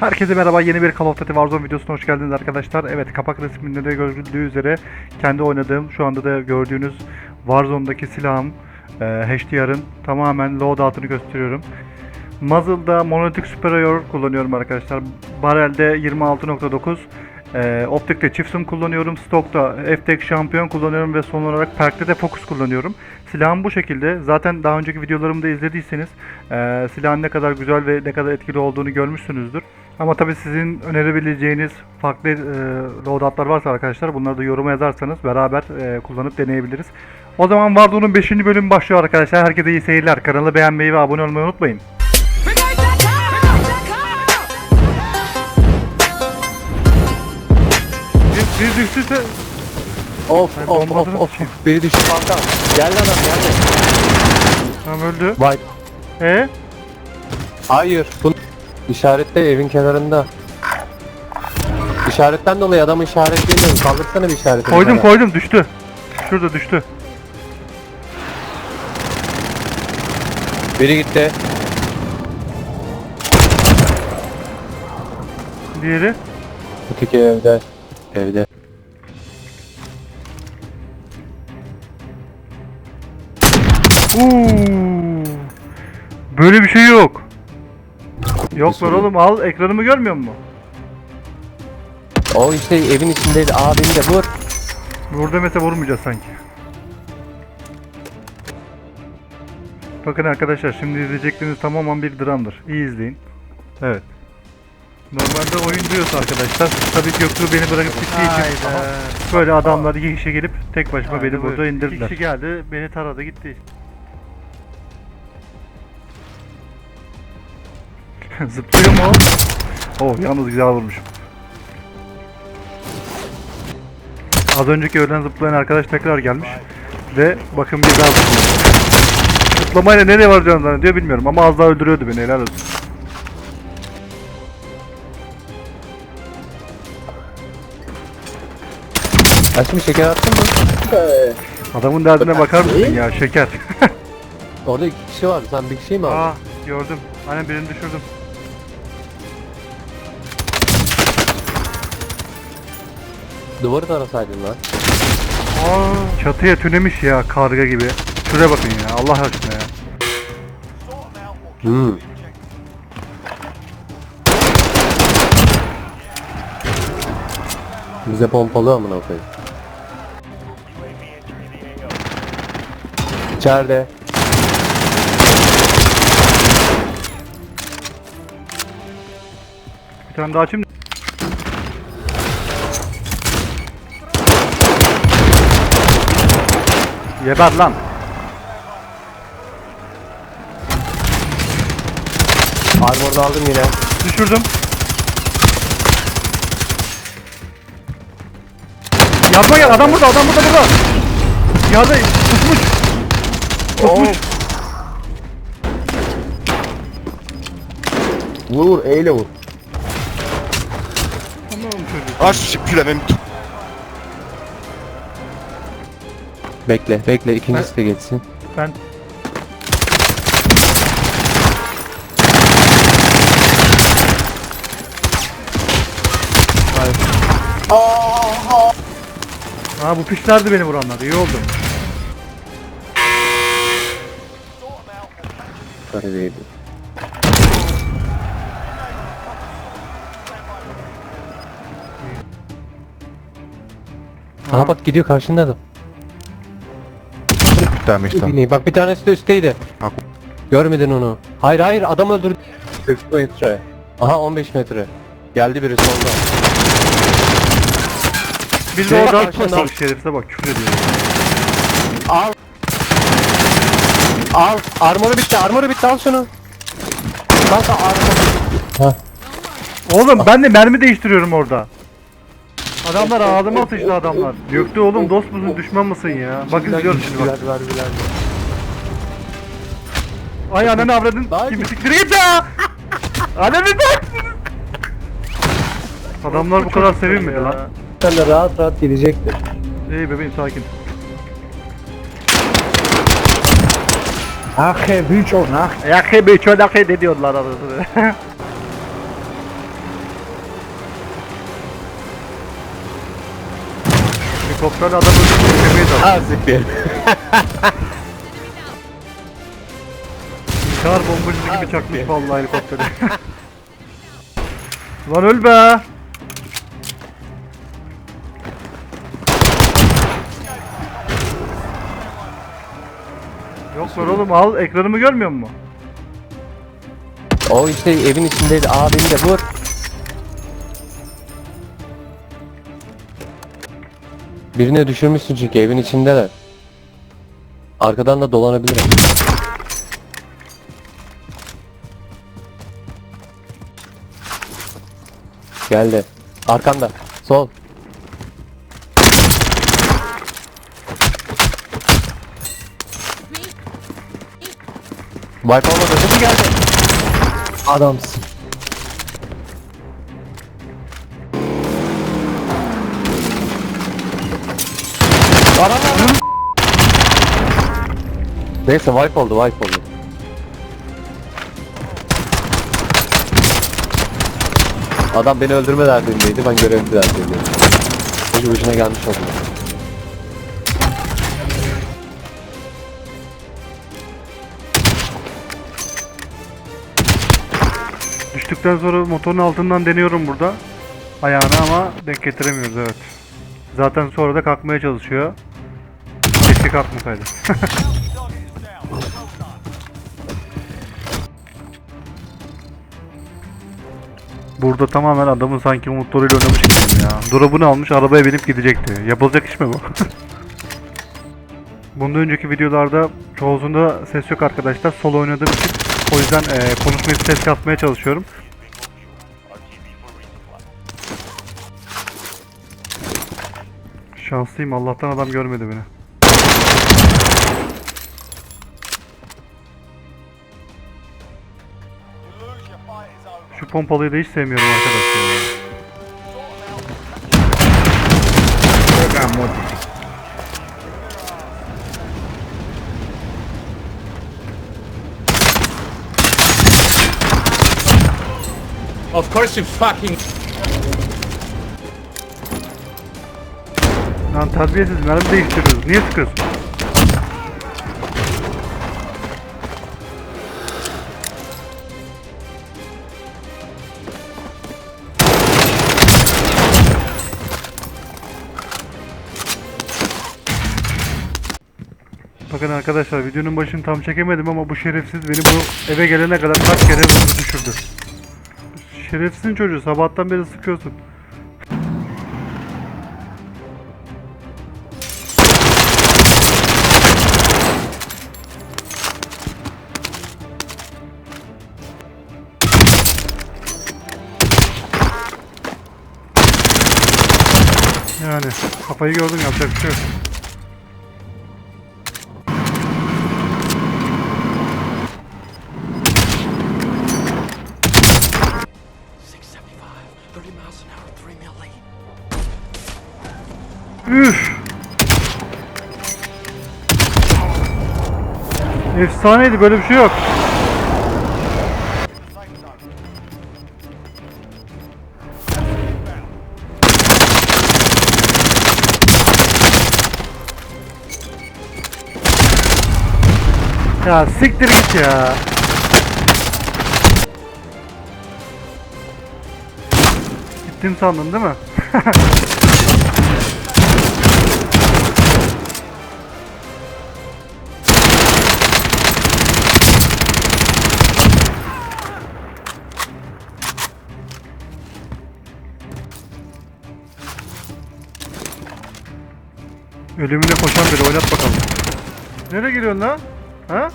Herkese merhaba yeni bir Call of Duty Warzone videosuna hoş geldiniz arkadaşlar. Evet kapak resminde de görüldüğü üzere kendi oynadığım şu anda da gördüğünüz Warzone'daki silahım e, HDR'ın tamamen loadout'ını gösteriyorum. Muzzle'da Monolithic Superior kullanıyorum arkadaşlar. Barrel'de 26.9 e, Optik'te zoom kullanıyorum. Stock'ta FTX şampiyon kullanıyorum ve son olarak Perk'te de Focus kullanıyorum. Silahım bu şekilde. Zaten daha önceki videolarımı da izlediyseniz e, silahın ne kadar güzel ve ne kadar etkili olduğunu görmüşsünüzdür. Ama tabii sizin önerebileceğiniz farklı e, loadoutlar varsa arkadaşlar bunları da yoruma yazarsanız beraber e, kullanıp deneyebiliriz. O zaman Warzone'un 5. bölümü başlıyor arkadaşlar. Herkese iyi seyirler. Kanalı beğenmeyi ve abone olmayı unutmayın. Bir, düştüyse Of Ben of of of of biri düştü kanka. Geldi adam geldi. tam öldü. Vay. E Hayır. Bu işarette evin kenarında. İşaretten dolayı adamı işaretleyemiyorum. Kaldırsana bir işareti. koydum bana. koydum düştü. Şurada düştü. Biri gitti. Diğeri. Öteki evde. Evde. Uuu. Böyle bir şey yok. Yok lan oğlum al ekranımı görmüyor musun? O işte evin içindeydi. Aa beni de vur. Burada mesela vurmayacağız sanki. Bakın arkadaşlar şimdi izleyecekleriniz tamamen bir dramdır. İyi izleyin. Evet. Normalde oyun diyorsa arkadaşlar tabii Göktuğ beni bırakıp gittiği için böyle adamlar iki kişi gelip tek başıma beni burada indirdiler. İki kişi geldi beni taradı gitti. Zıplıyor mu? Oh yalnız güzel vurmuşum. Az önceki ölen zıplayan arkadaş tekrar gelmiş. Ve bakın bir daha zıplıyor. Zıplamayla nereye varacağını zannediyor bilmiyorum ama az daha öldürüyordu beni helal olsun. Açmış şeker attın mı? Adamın derdine bakar mısın ya şeker. Orada iki kişi vardı. Sen bir kişiyi mi aldın? Aa gördüm. Aynen birini düşürdüm. Duvarı tarasaydın lan. Aa çatıya tünemiş ya karga gibi. Şuraya bakın ya Allah aşkına ya. Hmm. Bize pompalı amına koyayım. İçeride. Bir tane daha açayım. Geber lan. Armor'da aldım yine. Düşürdüm. Yardıma gel adam burada adam burada burada. Yerde tutmuş. Tutmuş. Vur vur eyle vur. Tamam çocuk. Ah, je Bekle bekle ikincisi de geçsin. Ben Aa bu pişlerdi beni vuranlar. iyi oldu. Garibeydi. Aha bak gidiyor karşında da. Mais ça. Bini. Bak bir tanesi de üstteydi. Bak. Görmedin onu. Hayır hayır adam öldürdü. 40 metre. Aha 15 metre. Geldi biri solda. Biz de Şuraya oradan bak, bak şerefsize bak küfür ediyor. Al. Al. Armoru bitti. Armoru bitti. Al şunu. Kanka armor. Oğlum ben de mermi değiştiriyorum orada. Adamlar ağzıma atıştı adamlar. Gökte oğlum dost musun düşman mısın ya? Bak izliyoruz şimdi bak. Ver, ver, ver. Ay ananı avradın. Lan. Kim siktir git ya. Ananı bak. Adamlar bu kadar sevinmedi lan. Sen de rahat rahat gidecektir. İyi bebeğim sakin. Ache, büyük o nah. Ya hebi çölak de diyorlar arasını. Helikopterle adam öldürmüş tepeyi de Ha siktir. İntihar bombacısı gibi çakmış vallahi helikopteri. Lan öl be. Yok lan oğlum al ekranımı görmüyor musun? O işte evin içindeydi. Aa beni de vur. Birine düşürmüşsün çünkü evin içindeler. Arkadan da dolanabilirim. Geldi. Arkanda. Sol. Wipe olmadı. Hızlı geldi. Adamsın. Neyse wipe oldu wipe oldu. Adam beni öldürme derdindeydi ben görevli derdindeydim. Boşu boşuna gelmiş oldum. Düştükten sonra motorun altından deniyorum burada. Ayağını ama denk getiremiyoruz evet. Zaten sonra da kalkmaya çalışıyor. Keşke kalkmasaydı. Burada tamamen adamın sanki motoruyla oynamış gibiyim ya. Drop'unu almış arabaya binip gidecekti. Yapılacak iş mi bu? Bundan önceki videolarda çoğusunda ses yok arkadaşlar. Solo oynadığım için o yüzden eee konuşmayı ses katmaya çalışıyorum. Şanslıyım Allah'tan adam görmedi beni. Pompalıyı da hiç sevmiyorum arkadaşlar. Of course you fucking Lan terbiyesiz mermi değiştiriyoruz. Niye sıkıyorsun? Bakın arkadaşlar videonun başını tam çekemedim ama bu şerefsiz beni bu eve gelene kadar kaç kere vurdu düşürdü. Şerefsizin çocuğu sabahtan beri sıkıyorsun. Yani kafayı gördüm yapacak bir şey yok. Efsaneydi böyle bir şey yok. Ya siktir git ya. Gittim sandın değil mi? Ölümüne koşan biri oynat bakalım. Nereye gidiyorsun lan? Ha?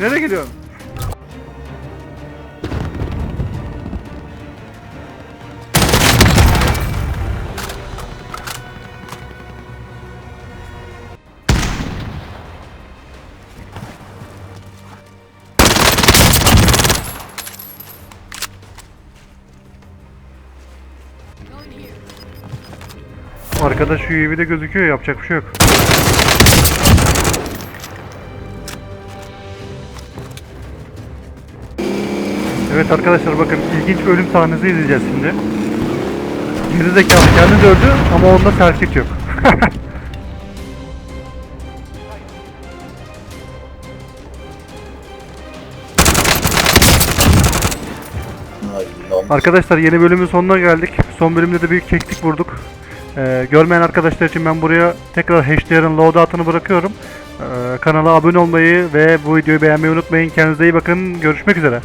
Nereye gidiyorsun? Arkada şu UAV'de gözüküyor yapacak bir şey yok. Evet arkadaşlar bakın ilginç ölüm sahnesi izleyeceğiz şimdi. Geri zekalı kendi de öldü ama onda selfie yok. Arkadaşlar yeni bölümün sonuna geldik. Son bölümde de büyük keklik vurduk. Ee, görmeyen arkadaşlar için ben buraya tekrar HDR'ın loadout'ını bırakıyorum. Ee, kanala abone olmayı ve bu videoyu beğenmeyi unutmayın. Kendinize iyi bakın. Görüşmek üzere.